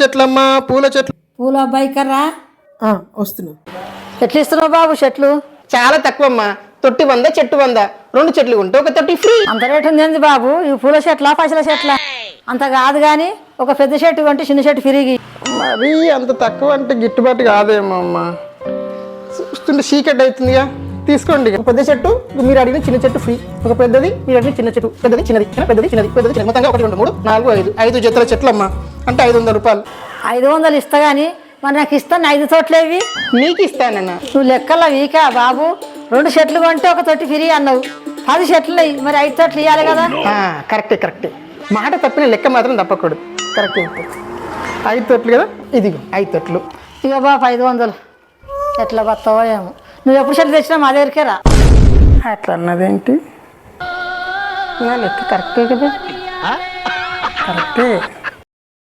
చెట్లమ్మా పూల చెట్లు. పూల అబ్బాయి కర్రా ఆ, వస్తున్నా. ఎట్లా ఇస్తున్నావు బాబు చెట్లు? చాలా తక్కువ అమ్మా తొట్టి వంద చెట్టు వంద. రెండు చెట్లు ఉంటే ఒక తొట్టి ఫ్రీ. అంత రేటు ఉంది బాబు? ఈ పూల చెట్ల పైసల చెట్ల? అంత కాదు కానీ ఒక పెద్ద చెట్టు అంటే చిన్న చెట్టు ఫిరిగి మరీ అంత తక్కువ అంటే గిట్టుబాటు కాదేమో అమ్మా. చూస్తుంటే చీకటి అవుతుందిగా. తీసుకోండి. ఒక పెద్ద చెట్టు మీరు అడిగిన చిన్న చెట్టు ఫ్రీ ఒక పెద్దది మీరు అడిగిన చిన్న చెట్టు. పెద్దది చిన్నది పెద్దది చిన్నది పెద్దది చిన్నది. మొత్తంగా ఒకటి రెండు మూడు నాలుగు ఐదు. ఐదు జతల చెట్లు అమ్మా అంటే ఐదు వందల రూపాయలు. ఐదు వందలు ఇస్తా కానీ మరి నాకు ఇస్తాను ఐదు తోటలేవి నీకు ఇస్తానన్నా. నువ్వు లెక్కల వీకా బాబు. రెండు చెట్లు కొంటే ఒక తొట్టి ఫిరి అన్నావు. పది చెట్లు అయ్యి మరి ఐదు తోటలు ఇవ్వాలి కదా. కరెక్టే కరెక్టే. మాట తప్పిన లెక్క మాత్రం తప్పకూడదు. కరెక్టే ఐదు తొట్లు కదా? ఇదిగో ఐదు తొట్లు. ఇక బాబు ఐదు వందలు. ఎట్లా బతావో ఏమో. నువ్వు ఎప్పుడు చెట్లు తెచ్చినా మా దగ్గరికే రా. అట్లా అన్నదేంటి? నా లెక్క కరెక్టే కదా. కరెక్టే.